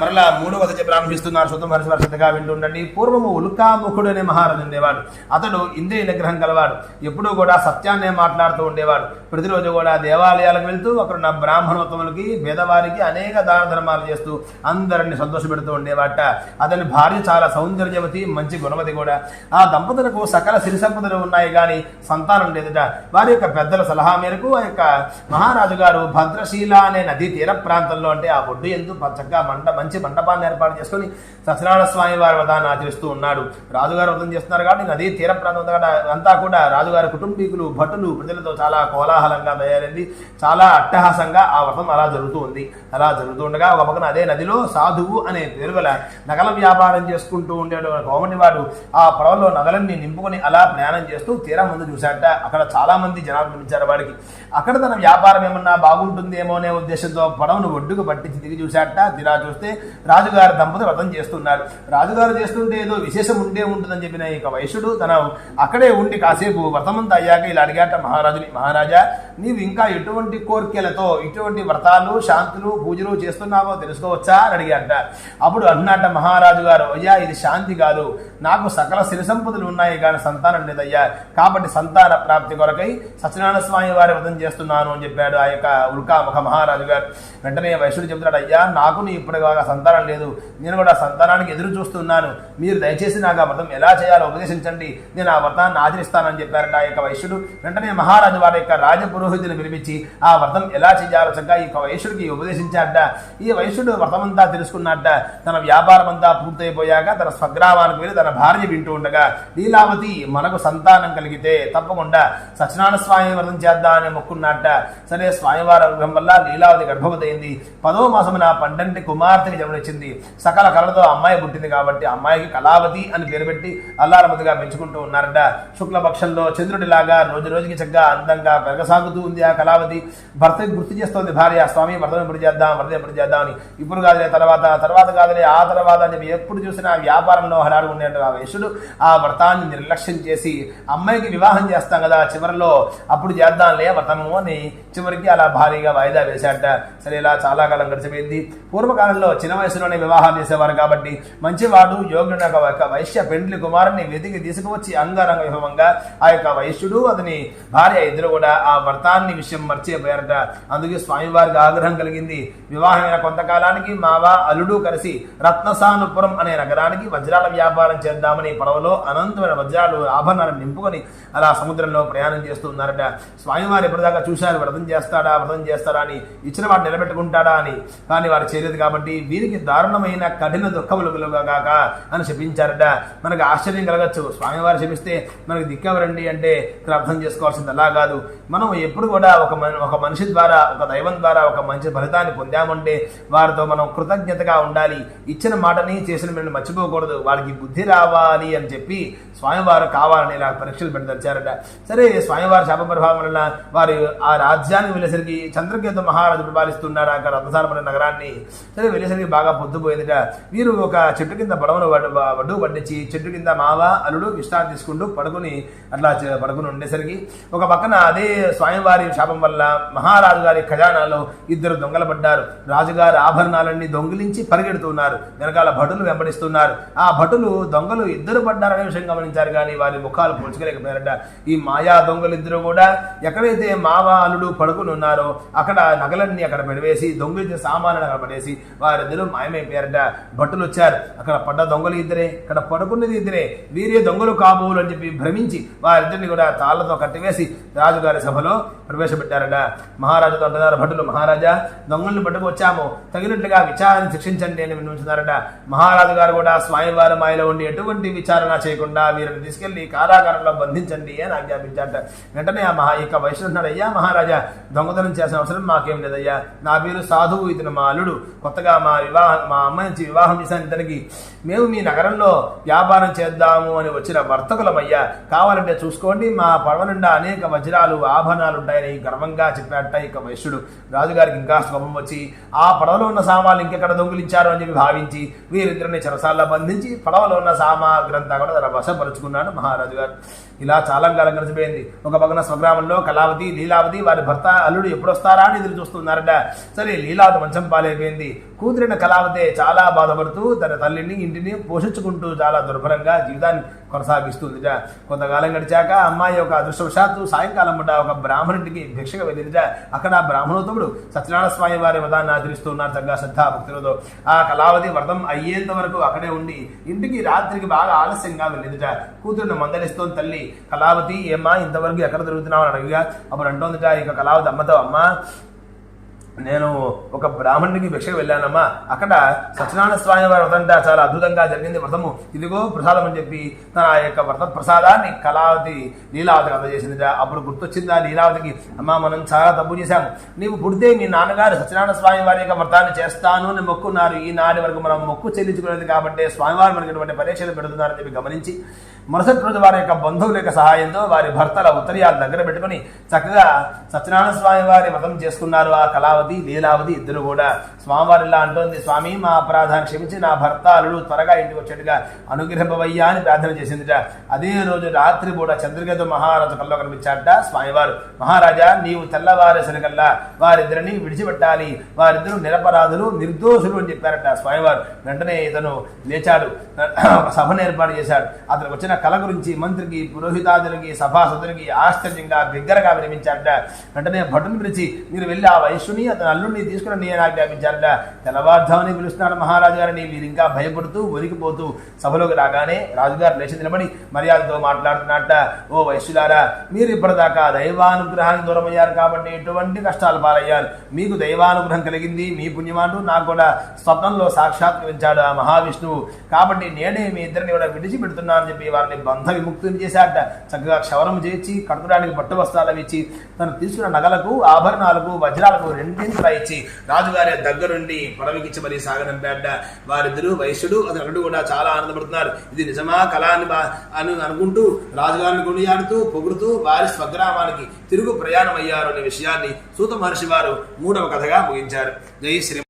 మరలా మూడవ చెప్పి ప్రారంభిస్తున్నారు. శుద్ధ మహర్షి వరుసగా వింటుండండి పూర్వము ఉల్కాముఖుడు అనే మహారాజు ఉండేవాడు. అతడు ఇంద్రియ నిగ్రహం కలవాడు. ఎప్పుడూ కూడా సత్యాన్నే మాట్లాడుతూ ఉండేవాడు. ప్రతిరోజు కూడా దేవాలయాలకు వెళ్తూ అక్కడున్న బ్రాహ్మణోత్తములకి పేదవారికి అనేక దాన ధర్మాలు చేస్తూ అందరిని సంతోషపెడుతూ ఉండేవాట. అతని భార్య చాలా సౌందర్యవతి మంచి గుణవతి కూడా. ఆ దంపతులకు సకల సిరి సంపదలు ఉన్నాయి కానీ సంతానం లేదుట. వారి యొక్క పెద్దల సలహా మేరకు ఆ యొక్క మహారాజు గారు భద్రశీల అనే నదీ తీర ప్రాంతంలో అంటే ఆ ఒడ్డు ఎందు చక్కగా మంట మంచి మండపాన్ని ఏర్పాటు చేసుకుని సత్యనారాయణ స్వామి వారి వ్రతాన్ని ఆచరిస్తూ ఉన్నాడు. రాజుగారు వ్రతం చేస్తున్నారు కాబట్టి నదీ తీర ప్రాంతం అంతా కూడా రాజుగారి కుటుంబీకులు భటులు ప్రజలతో చాలా కోలాహలంగా తయారైంది. చాలా అట్టహాసంగా ఆ వ్రతం అలా జరుగుతూ ఉంది. అలా జరుగుతూ ఉండగా ఒక పక్కన అదే నదిలో సాధువు అనే పేరు గల నగల వ్యాపారం చేసుకుంటూ ఉండేటువంటి కోమటి వాడు ఆ పడవలో నగలన్నీ నింపుకొని అలా ప్రయాణం చేస్తూ తీరం ముందు చూశాట అక్కడ చాలా మంది జనాలు కనిపించారు వాడికి. అక్కడ తన వ్యాపారం ఏమన్నా బాగుంటుందేమో అనే ఉద్దేశంతో పడవను ఒడ్డుకు పట్టించి తిరిగి చూశాట తీరా వస్తే రాజుగారి దంపతులు వ్రతం చేస్తున్నారు. రాజుగారు చేస్తుంటే ఏదో విశేషం ఉండే ఉంటుందని చెప్పిన ఇక వైశ్యుడు తన అక్కడే ఉండి కాసేపు వ్రతమంతా అయ్యాక ఇలా అడిగాట మహారాజుని మహారాజా నీవు ఇంకా ఎటువంటి కోరికలతో ఇటువంటి వ్రతాలు శాంతులు పూజలు చేస్తున్నావో తెలుసుకోవచ్చా? అని అడిగాట అప్పుడు అన్నట్ట మహారాజు గారు అయ్యా ఇది శాంతి కాదు. నాకు సకల సిరిసంపదలు ఉన్నాయి కానీ సంతానం లేదయ్యా. కాబట్టి సంతాన ప్రాప్తి కొరకై సత్యనారాయణ స్వామి వారి వ్రతం చేస్తున్నాను అని చెప్పాడు ఆ యొక్క ఉల్కాముఖ మహారాజు గారు. వెంటనే వైశ్యుడు చెబుతాడు అయ్యా నాకు నీ ఇప్పటిగా సంతానం లేదు. నేను కూడా సంతానానికి ఎదురు చూస్తున్నాను. మీరు దయచేసి నాకు ఆ వ్రతం ఎలా చేయాలో ఉపదేశించండి. నేను ఆ వ్రతాన్ని ఆచరిస్తానని చెప్పారట ఆ యొక్క వైశ్యుడు. వెంటనే మహారాజు వారి యొక్క రాజపురు పురోహితుని పిలిపించి ఆ వ్రతం ఎలా చేయాలో చక్కగా ఈ వైశ్యుడికి ఉపదేశించాట ఈ వైశ్యుడు వ్రతమంతా తెలుసుకున్నట్ట తన వ్యాపారం అంతా పూర్తయిపోయాక తన స్వగ్రామానికి వెళ్ళి తన భార్య వింటూ ఉండగా లీలావతి మనకు సంతానం కలిగితే తప్పకుండా సత్యనారాయణ స్వామి వ్రతం చేద్దామని మొక్కున్నట్ట సరే స్వామివారి అనుగ్రహం వల్ల లీలావతి గర్భవతి అయింది. పదో మాసమున పండంటి కుమార్తెకి జన్మనిచ్చింది సకల కళలతో అమ్మాయి పుట్టింది కాబట్టి అమ్మాయికి కళావతి అని పేరు పెట్టి అల్లారమతిగా పెంచుకుంటూ ఉన్నారట. శుక్లపక్షంలో చంద్రుడిలాగా రోజు రోజుకి చక్కగా అందంగా పెరగసాగుతూ ఉంది ఆ కళావతి. భర్తకి గుర్తు చేస్తోంది భార్య. స్వామి భర్తను ఎప్పుడు చేద్దాం భర్త ఎప్పుడు చేద్దాం అని ఇప్పుడు కాదులే తర్వాత తర్వాత కాదులే ఆ తర్వాత అని చెప్పి ఎప్పుడు చూసినా వ్యాపారంలో హడాడు ఉండేట ఆ వేషుడు ఆ వ్రతాన్ని నిర్లక్ష్యం చేసి అమ్మాయికి వివాహం చేస్తాం కదా చివరిలో అప్పుడు చేద్దాంలే వ్రతము అని చివరికి అలా భారీగా వాయిదా వేశాట సరే ఇలా చాలా కాలం గడిచిపోయింది. పూర్వకాలంలో చిన్న వయసులోనే వివాహాలు చేసేవారు కాబట్టి మంచివాడు యోగ్యుడు యొక్క వైశ్య పెండ్లి కుమారుని వెతికి తీసుకువచ్చి అంగరంగ విభవంగా ఆ యొక్క వైశ్యుడు అతని భార్య ఇద్దరు కూడా ఆ వ్రతాన్ని విషయం మర్చిపోయారట అందుకే స్వామివారికి ఆగ్రహం కలిగింది. వివాహమైన కొంతకాలానికి మావ అల్లుడు కలిసి రత్నసానుపురం అనే నగరానికి వజ్రాల వ్యాపారం చేద్దామని పడవలో అనంతమైన వజ్రాలు ఆభరణాలను నింపుకొని అలా సముద్రంలో ప్రయాణం చేస్తూ ఉన్నారట. స్వామివారు ఎప్పటిదాకా చూశారు వ్రతం చేస్తాడా వ్రతం చేస్తాడా అని ఇచ్చిన వాడు నిలబెట్టుకుంటాడా అని. కానీ వారు చేయలేదు కాబట్టి వీరికి దారుణమైన కఠిన దుఃఖములు కాక అని శపించారట. మనకు ఆశ్చర్యం కలగచ్చు. స్వామివారు శపిస్తే మనకి దిక్కెవరండి అంటే ఇక్కడ అర్థం చేసుకోవాల్సింది అలా కాదు. మనం ఎప్పుడు కూడా ఒక మన- ఒక మనిషి ద్వారా ఒక దైవం ద్వారా ఒక మంచి ఫలితాన్ని పొందామంటే వారితో మనం కృతజ్ఞతగా ఉండాలి. ఇచ్చిన మాటని చేసిన మీరు మర్చిపోకూడదు. వారికి బుద్ధి రావాలి అని చెప్పి స్వామివారు కావాలని ఇలా పరీక్షలు పెడతారట సరే స్వామివారి శాప ప్రభావం వలన వారు ఆ రాజ్యానికి వెళ్ళేసరికి చంద్రకేతు మహారాజు పరిపాలిస్తున్నారు అక్కడ రథసారమైన నగరాన్ని. సరే వెళ్ళేసరికి బాగా పొద్దుపోయిందిట. వీరు ఒక చెట్టు కింద పడవను వడ్డు వడ్డు పట్టించి చెట్టు కింద మావ అల్లుడు విశ్రాంతి తీసుకుంటూ పడుకుని అట్లా పడుకుని ఉండేసరికి ఒక పక్కన అదే వారి శాపం వల్ల మహారాజు గారి ఖజానాలో ఇద్దరు దొంగలు పడ్డారు రాజుగారి ఆభరణాలన్నీ దొంగిలించి పరిగెడుతున్నారు. వెనకాల భటులు వెంబడిస్తున్నారు. ఆ భటులు దొంగలు ఇద్దరు పడ్డారనే విషయం గమనించారు కానీ వారి ముఖాలు పోల్చుకోలేకపోయారట. ఈ మాయా దొంగలు ఇద్దరు కూడా ఎక్కడైతే మావ అల్లుడు పడుకుని ఉన్నారో అక్కడ నగలన్నీ అక్కడ పెడివేసి దొంగిలించిన సామాన్లను అక్కడ పడేసి వారిద్దరూ మాయమైపోయారట. భటులు వచ్చారు. అక్కడ పడ్డ దొంగలు ఇద్దరే ఇక్కడ పడుకున్నది ఇద్దరే. వీరే దొంగలు కాబోలు అని చెప్పి భ్రమించి వారిద్దరిని కూడా తాళ్ళతో కట్టివేసి రాజుగారి సభలో ప్రవేశపెట్టారట. మహారాజుతో అంటున్నారు భటులు మహారాజా దొంగలను పట్టుకొచ్చాము తగినట్లుగా విచారణ శిక్షించండి అని వినిపించున్నారట మహారాజు గారు కూడా స్వామివారి మాయలో ఉండి ఎటువంటి విచారణ చేయకుండా వీరిని తీసుకెళ్ళి కారాగారంలో బంధించండి అని ఆజ్ఞాపించారట. వెంటనే ఆ మహా యొక్క వైష్ణవుడు అయ్యా మహారాజా దొంగతనం చేసిన అవసరం మాకేం లేదయ్యా. నా పేరు సాధువు ఇతను మా అల్లుడు. కొత్తగా మా వివాహం మా అమ్మాయి నుంచి వివాహం చేశాను ఇతనికి. మేము మీ నగరంలో వ్యాపారం చేద్దాము అని వచ్చిన వర్తకులమయ్యా కావాలంటే చూసుకోండి. మా పడవ నిండా అనేక వజ్రాలు ఆభరణాలు ఉంటాయని గర్వంగా చెప్పాట ఇక వైశ్యుడు రాజుగారికి ఇంకా కోపం వచ్చి ఆ పడవలో ఉన్న సామాన్లు ఇంకెక్కడ దొంగిలించారు? అని చెప్పి భావించి వీరిద్దరిని చెరసాల్లో బంధించి పడవలో ఉన్న సామాగ్రంతా కూడా తన వశపరుచుకున్నాడు మహారాజు గారు ఇలా చాలా కాలం గడిచిపోయింది. ఒక పక్కన స్వగ్రామంలో కళావతి లీలావతి వారి భర్త అల్లుడు ఎప్పుడు వస్తారా అని ఎదురు చూస్తున్నారట. సరే లీలావతి మంచం పాలైపోయింది. కూతురిన కళావతే చాలా బాధపడుతూ తన తల్లిని ఇంటిని పోషించుకుంటూ చాలా దుర్భరంగా జీవితాన్ని కొనసాగిస్తుందిట. కొంతకాలం గడిచాక అమ్మాయి ఒక అదృష్టవశాత్తు సాయంకాలం పూట ఒక బ్రాహ్మణుడికి భిక్షగా వెళ్ళిందిట అక్కడ ఆ బ్రాహ్మణోత్తముడు సత్యనారాయణ స్వామి వారి వదాన్ని ఆచరిస్తూ ఉన్నారు చక్కగా శ్రద్ధ భక్తులతో ఆ కళావతి వ్రతం అయ్యేంత వరకు అక్కడే ఉండి ఇంటికి రాత్రికి బాగా ఆలస్యంగా వెళ్ళిందిట కూతురును మందలిస్తోంది తల్లి కళావతి ఏమ్మా ఇంతవరకు ఎక్కడ తిరుగుతున్నావు అని అడిగా అప్పుడు అంటోందిట ఇక కళావతి అమ్మతో అమ్మా నేను ఒక బ్రాహ్మణుడికి భిక్షకు వెళ్ళానమ్మా. అక్కడ సత్యనారాయణ స్వామి వారి వ్రతంట చాలా అద్భుతంగా జరిగింది. వ్రతము ఇదిగో ప్రసాదం అని చెప్పి తన యొక్క వ్రత ప్రసాదాన్ని కళావతి లీలావతికి అందజేసింది అప్పుడు గుర్తొచ్చింది ఆ లీలావతికి? అమ్మా మనం చాలా తప్పు చేశాము. నీవు పుడితే మీ నాన్నగారు సత్యనారాయణ స్వామి వారి యొక్క వ్రతాన్ని చేస్తాను అని మొక్కున్నారు. ఈ వరకు మనం మొక్కు చెల్లించుకునేది కాబట్టి స్వామివారు మనకి ఎటువంటి పరీక్షలు పెడుతున్నారని చెప్పి గమనించి మరుసటి రోజు వారి యొక్క బంధువుల యొక్క సహాయంతో వారి భర్తల ఉత్తరీయాలు దగ్గర పెట్టుకుని చక్కగా సత్యనారాయణ స్వామి వారి వ్రతం చేసుకున్నారు. ఆ కళావతి లీలావతి ఇద్దరు కూడా. స్వామివారి ఇలా అంటోంది స్వామి మా అపరాధాన్ని క్షమించి నా భర్త అల్లుడు త్వరగా ఇంటికి వచ్చేట్టుగా అనుగ్రహింపవయ్యా అని ప్రార్థన చేసిందిట. అదే రోజు రాత్రి కూడా చంద్రకేతు మహారాజు కల్లో కనిపించాట స్వామివారు. మహారాజా నీవు తెల్లవారేసరికల్లా వారిద్దరిని విడిచిపెట్టాలి. వారిద్దరు నిరపరాధులు నిర్దోషులు అని చెప్పారట స్వామివారు. వెంటనే ఇతను లేచాడు. ఒక సభను ఏర్పాటు చేశాడు. అతనికి వచ్చిన కళ గురించి మంత్రికి పురోహితాదులకి సభాసదులకి ఆశ్చర్యంగా బిగ్గరగా వినిపించారట. వెంటనే భటుని పిలిచి మీరు వెళ్ళి ఆ వైశ్యుని అతని అల్లుడిని తీసుకుని నేను ఆజ్ఞాపించారట తెల్లవారుజాముని పిలుస్తున్నాడు మహారాజు గారిని. వీరు ఇంకా భయపడుతూ ఒరిగిపోతూ సభలోకి రాగానే రాజుగారు లేచి నిలబడి మర్యాదతో మాట్లాడుతున్నట్ట ఓ వైశ్యులారా మీరు ఇప్పటిదాకా దైవానుగ్రహానికి దూరమయ్యారు కాబట్టి ఎటువంటి కష్టాలు పాలయ్యారు? మీకు దైవానుగ్రహం కలిగింది మీ పుణ్యమాను నాకు కూడా స్వప్నంలో సాక్షాత్కరించాడు ఆ మహావిష్ణువు. కాబట్టి నేనే మీ ఇద్దరిని కూడా విడిచిపెడుతున్నాను అని చెప్పి వారిని బంధ విముక్తిని చేశాడట. చక్కగా క్షవరం చేసి కట్టుకోవడానికి బట్ట వస్త్రాలు ఇచ్చి తను తీసుకున్న నగలకు ఆభరణాలకు వజ్రాలకు రెండింటిలా ఇచ్చి రాజుగారి దగ్గరుండి పొడవికిచ్చి మరీ సాగనంపాడ వారిద్దరూ వైశ్యుడు అతను అల్లుడు కూడా చాలా ఆనందపడుతున్నారు. ఇది నిజమా కళ అని అని అనుకుంటూ రాజుగారిని కొనియాడుతూ పొగుడుతూ వారి స్వగ్రామానికి తిరుగు ప్రయాణం అయ్యారు అనే విషయాన్ని సూత మహర్షి వారు మూడవ కథగా ముగించారు. జై శ్రీ